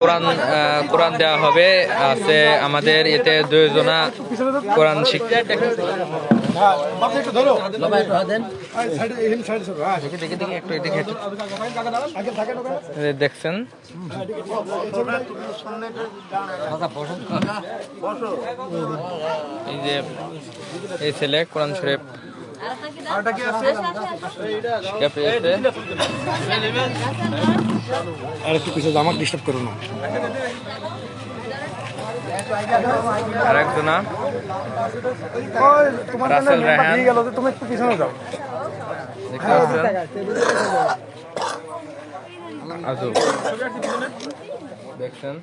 কোরআন কোরআন দেওয়া হবে। আছে আমাদের এতে দুইজনা কোরআন দেখছেন? এই যে, এই ছেলে কোরআন শরীফ পেয়েছে আর একটু যাও, আমাকে ডিস্টার্ব করো না আর একজনা জন্য রাসেল রায়হান। তুমি একটু পিছনে যাও দেখতে দেখছেন?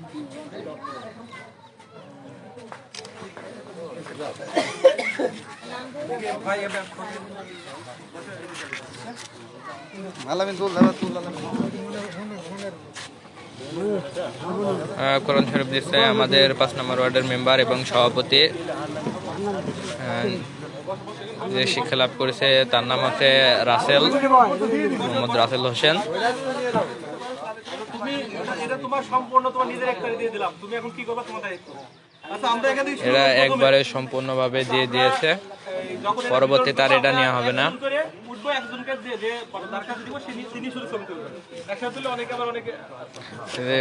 কোরআন শরীফ দিচ্ছে আমাদের পাঁচ নম্বর ওয়ার্ডের মেম্বার এবং সভাপতি। যে শিক্ষা লাভ করেছে তার নাম হচ্ছে রাসেল মোহাম্মদ রাসেল হোসেন। দায়িত্ব? আচ্ছা এরা একবারে সম্পূর্ণভাবে দিয়ে দিয়েছে। পরবর্তী তার এটা নেওয়া হবে না।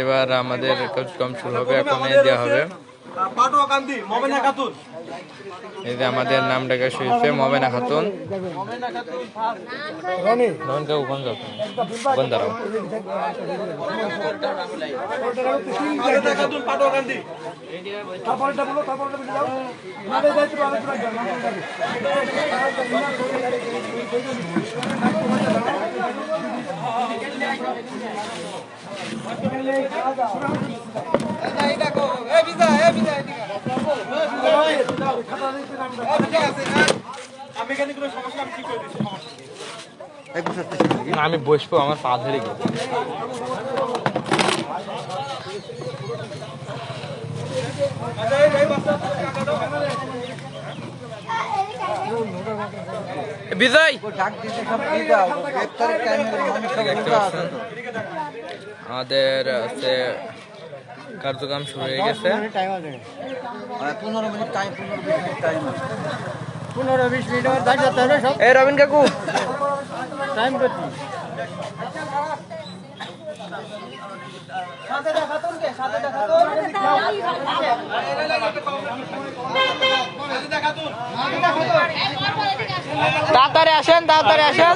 এবার আমাদের কম শুরু হবে এখন দেওয়া হবে। এই যে আমাদের নাম ডাকা শুয়েছে খাতুন। দাঁড়াও। মমেনা খাতুন আমি বসবো আমার পা ধরে গেছে। বিজয়! আমাদের কার্যক্রম শুরু হয়ে গেছে। পনেরো মিনিট টাইম পনেরো মিনিট টাইম পনেরো বিশ মিনিট এই রবিন কাকু। টাইম করছি। তাড়াতাড়ি আসেন তাড়াতাড়ি আসেন।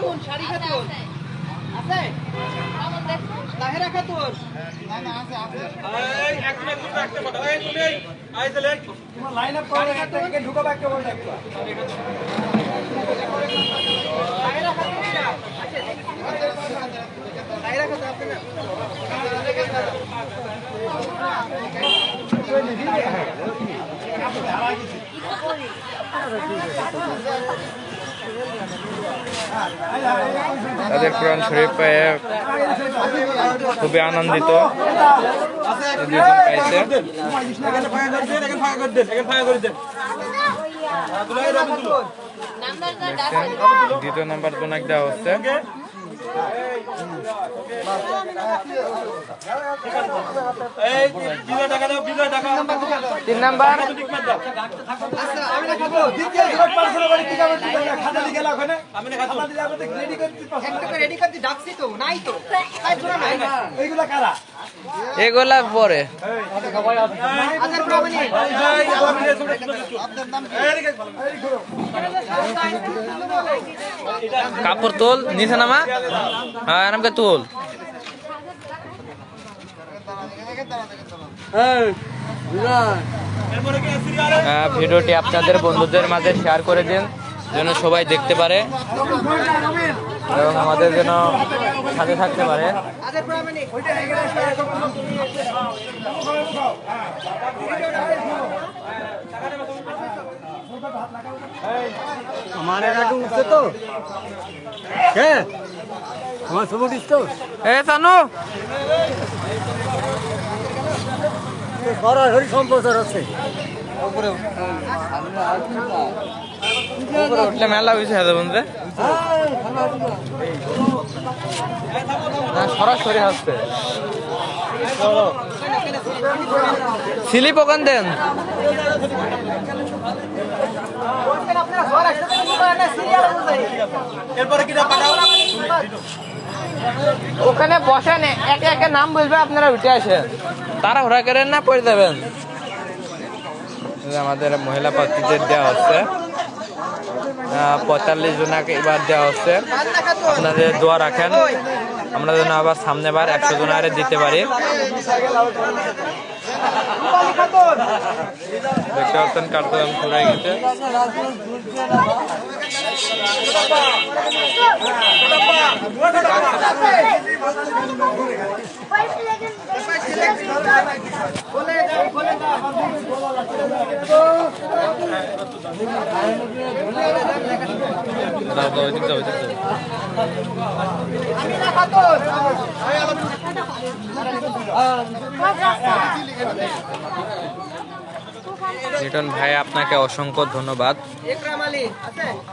ছেলে তোমার লাইন আপ করো একটা ঢুকাবো একটা বলটা একটু তাদের কোরআন শরীফ পেয়ে খুবই আনন্দিত। পাইছে। দ্বিতীয় নাম্বার জোনাক দেওয়া হচ্ছে। তিন নাম্বার। রেডি দাও ডাকছি তো নাই ওখানে আমি না খাতুন রেডি করতে এইগুলা কারা? এগুলা পরে। কাপড় তোল, নিচে নামা। হ্যাঁ আরামকে তোল। কি ভিডিওটি আপনাদের বন্ধুদের মাঝে শেয়ার করে দিন, যেন সবাই দেখতে পারে। এবং আমাদের যেন সাথে থাকতে পারে। আমার একাটু উঠছে তো। কে? আমার তো এ সানু সরাসরি সম্প্রচার আছে উপরে উঠলে মেলা স্লিপ ওখান দেন? ওখানে বসেন, একে একে নাম বলবে, আপনারা উঠে আসেন। তারা ঘোরা করেন না, পড়ে দেবেন আমাদের মহিলা প্রার্থীদের দেওয়া হচ্ছে। পঁয়তাল্লিশ জনাকে এবার দেওয়া হচ্ছে। আপনাদের দোয়া রাখেন, আমরা যেন আবার সামনে বার একশো জনারে দিতে পারি। দেখতে পাচ্ছেন কার্যক্রম গেছে। লিটন ভাই আপনাকে অসংখ্য ধন্যবাদ।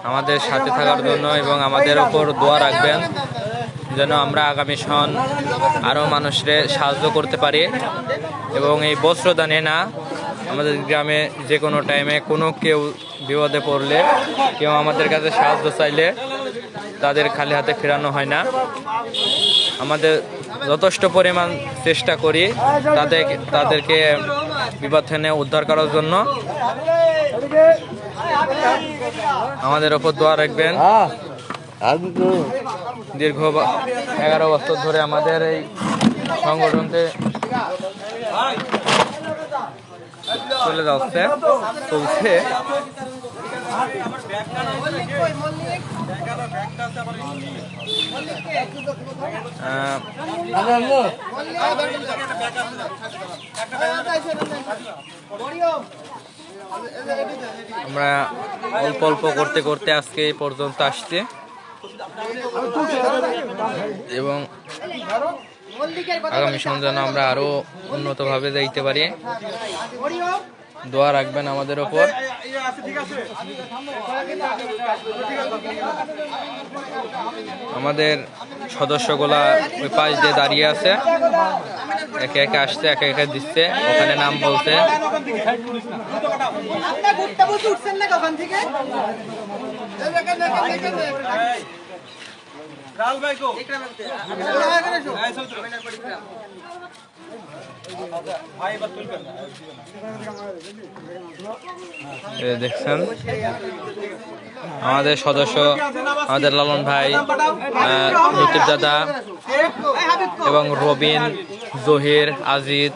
আমাদের সাথে থাকার জন্য এবং আমাদের ওপর দোয়া রাখবেন। যেন আমরা আগামী সন আরও মানুষের সাহায্য করতে পারি। এবং এই বস্ত্রদানে না, আমাদের গ্রামে যে কোনো টাইমে কোনো কেউ বিপদে পড়লে, কেউ আমাদের কাছে সাহায্য চাইলে তাদের খালি হাতে ফেরানো হয় না। আমাদের যথেষ্ট পরিমাণ চেষ্টা করি তাদের, তাদেরকে বিপদ থেকে উদ্ধার করার জন্য। আমাদের ওপর দোয়া রাখবেন। দীর্ঘ এগারো বছর ধরে আমাদের এই সংগঠনতে চলে যাচ্ছে, চলছে। আমরা অল্প অল্প করতে করতে আজকে এই পর্যন্ত আসছে। এবং আগামী সন যেন আমরা আরও উন্নতভাবে যাইতে পারি। দোয়া রাখবেন আমাদের ওপর। আমাদের সদস্যগুলা ওই পাশ দিয়ে দাঁড়িয়ে আছে। একে একে আসছে, একে একে দিচ্ছে। ওখানে নাম বলছে। দেখছেন? আমাদের সদস্য আমাদের লালন ভাই লতিফ দাদা এবং রবিন জহির আজিদ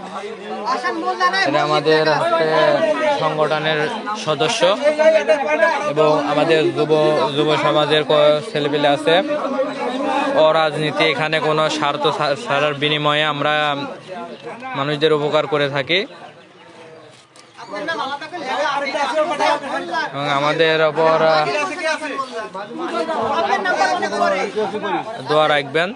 এরা আমাদের সংগঠনের সদস্য এবং আমাদের যুব যুব সমাজের ছেলেপেলে আছে। অরাজনীতি এখানে কোনো স্বার্থ সারার ছাড়ার বিনিময়ে আমরা মানুষদের উপকার করে থাকি। এবং আমাদের ওপর দোয়া রাখবেন।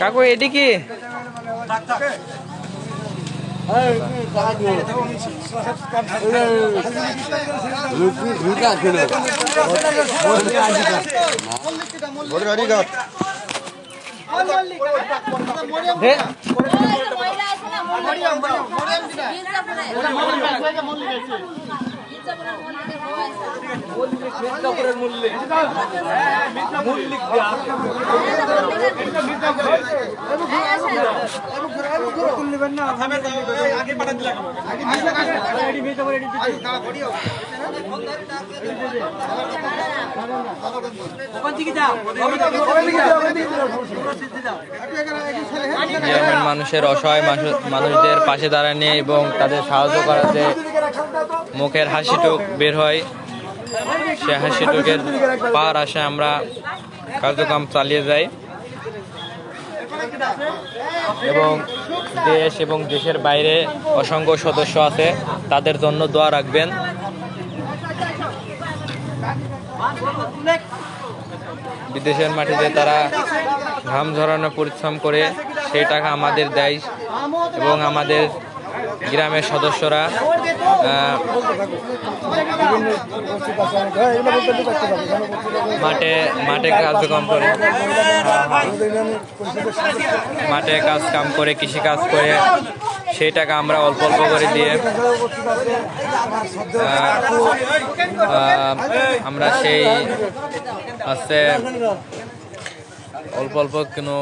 কাকু এটি কি পাঠা দিলাম গ্রামের মানুষের অসহায় মানুষ- মানুষদের পাশে দাঁড়ায় দাঁড়ানো এবং তাদের সাহায্য করাতে মুখের হাসিটুক বের হয়, সে হাসিটুকের পার আসে আমরা কার্যক্রম চালিয়ে যায়। এবং দেশ এবং দেশের বাইরে অসংখ্য সদস্য আছে, তাদের জন্য দোয়া রাখবেন। বিদেশের মাটিতে তারা ঘাম ঝরানো পরিশ্রম করে সেই টাকা আমাদের দেয় এবং আমাদের গ্রামের সদস্যরা মাঠে মাঠে কার্যক্রম করে। মাঠে কাজ কাম করে কৃষি কাজ করে সেই টাকা আমরা অল্প অল্প করে দিয়ে আমার সেই হচ্ছে অল্প অল্প কোনো